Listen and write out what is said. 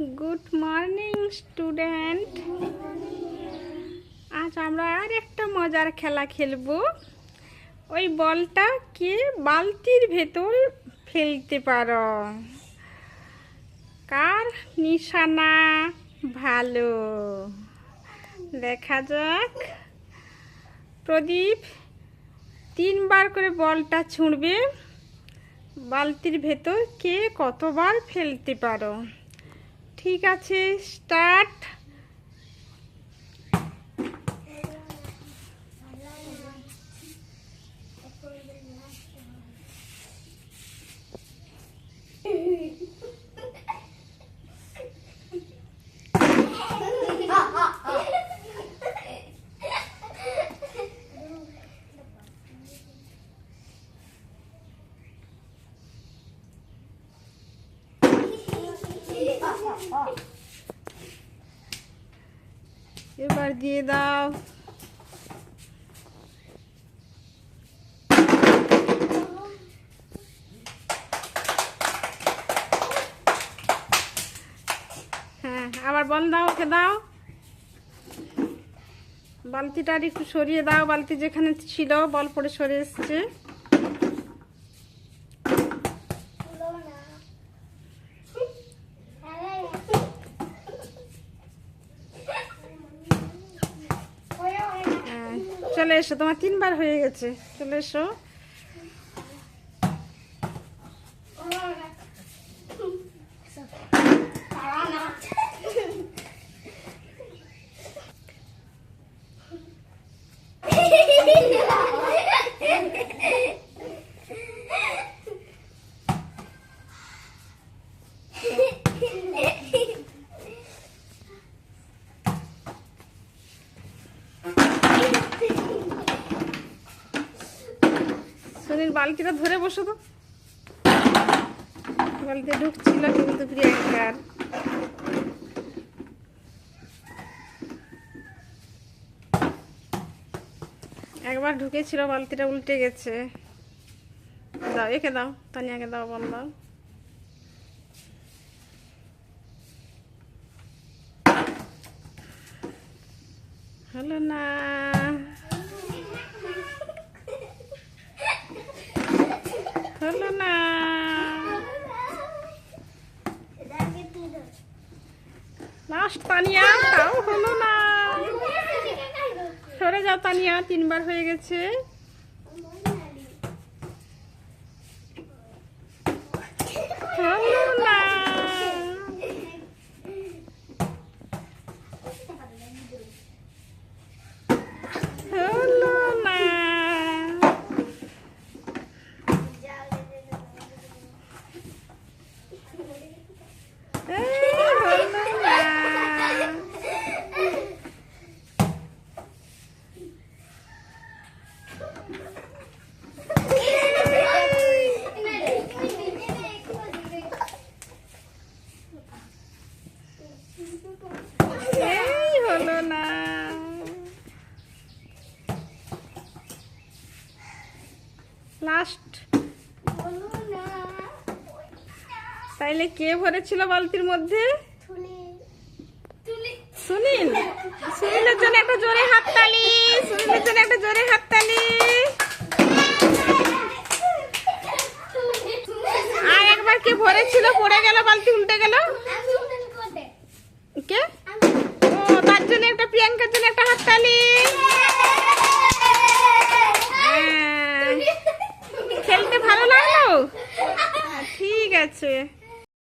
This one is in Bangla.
গুড মর্নিং স্টুডেন্ট আজ আমরা আর একটা মজার খেলা খেলব। ওই বলটা কে বালতির ভেতর ফেলতে পারো? কার নিশানা ভালো? দেখা যাক। প্রদীপ তিনবার করে বলটা ছুঁড়বে। বালতির ভেতর কে কতবার ফেলতে পারো? ঠিক আছে স্টার্ট এবার দিয়ে দাও। হ্যাঁ আবার দাও, ওকে দাও। বালতিটা আর একটু সরিয়ে দাও, বালতি যেখানে ছিল, বল পড়ে সরে এসছে। চলে এসো তোমার তিনবার হয়ে গেছে। চলে এসো। সুনীল বালতিটা ধরে বসো তো। বালতি ঢুকছিল কিন্তু প্রিয়াঙ্কার একবার ঢুকেছিল, বালতিটা উল্টে গেছে। দাও, একে দাও, তানিয়াকে দাও, বল দাও। হ্যালো না হলো না লাস্ট তানিয়া তাও হলো না। সরে যাও তানিয়া তিনবার হয়ে গেছে হলো না হলো না এই হলো না এই হলো না লাস্ট তাইলে কে ভরেছিল বালতির মধ্যে? সুনীল। সুনীলের জন্য একটা জোরে হাততালি সুনীলের জন্য একটা জোরে হাততালি আর একবার কে ভরেছিল? পড়ে গেল বালতি উল্টে গেল? কে? ও তার জন্য একটা প্রিয়াঙ্কার জন্য একটা হাততালি